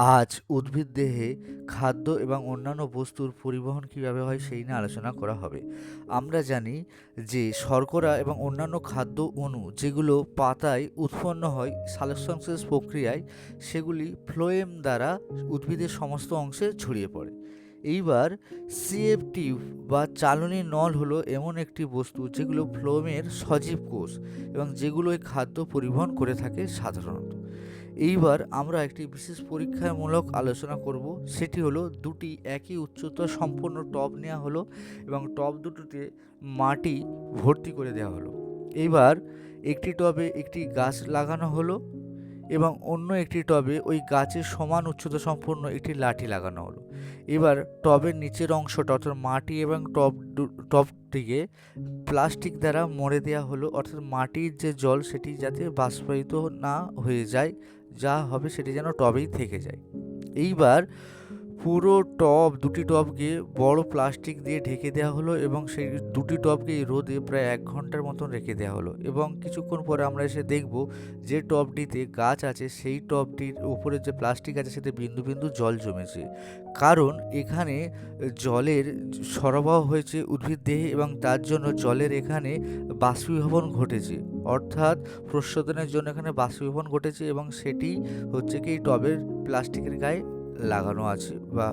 আজ উদ্ভিদ দেহে খাদ্য এবং অন্যান্য বস্তুর পরিবহন কীভাবে হয় সেই নিয়ে আলোচনা করা হবে। আমরা জানি যে শর্করা এবং অন্যান্য খাদ্য অণু যেগুলো পাতায় উৎপন্ন হয়, সালোকসংশ্লেষ প্রক্রিয়ায়, সেগুলি ফ্লোয়েম দ্বারা উদ্ভিদের সমস্ত অংশে ছড়িয়ে পড়ে। এইবার সিএফ বা চালনী নল হলো এমন একটি বস্তু যেগুলো ফ্লোমের সজীব কোষ এবং যেগুলো এই খাদ্য পরিবহন করে থাকে সাধারণত। এইবার আমরা একটি বিশেষ পরীক্ষামূলক আলোচনা করব। সেটি হলো দুটি একই উচ্চতা সম্পন্ন টব নেওয়া হলো এবং টব দুটোতে মাটি ভর্তি করে দেওয়া হলো। এইবার একটি টবে একটি গাছ লাগানো হলো। এবং অন্য একটি টবে ওই গাছের সমান উচ্চতা সম্পন্ন একটি লাঠি লাগানো হলো। এবার টবের নিচের অংশটা অর্থাৎ মাটি এবং টব টবটিকে প্লাস্টিক দ্বারা মরে দেওয়া হলো। অর্থাৎ মাটির যে জল সেটি যাতে বাষ্পায়িত না হয়ে যায়, যা হবে সেটি যেন টবেই থেকে যায়। এইবার পুরো টব, দুটি টবকে বড় প্লাস্টিক দিয়ে ঢেকে দেওয়া হলো এবং সেই দুটি টবকে রোদে প্রায় এক ঘণ্টার মতন রেখে দেওয়া হলো এবং কিছুক্ষণ পরে আমরা এসে দেখব যে টবটিতে গাছ আছে, সেই টবটির উপরে যে প্লাস্টিক আছে সেতে বিন্দু বিন্দু জল জমেছে। কারণ এখানে জলের সরবরাহ হয়েছে উদ্ভিদ দেহে এবং তার জন্য জলের এখানে বাষ্পীভবন ঘটেছে। অর্থাৎ প্রশোধনের জন্য এখানে বাষ্পীভবন ঘটেছে এবং সেটি হচ্ছে কি টবের প্লাস্টিকের গায়ে লাগানো আছে বা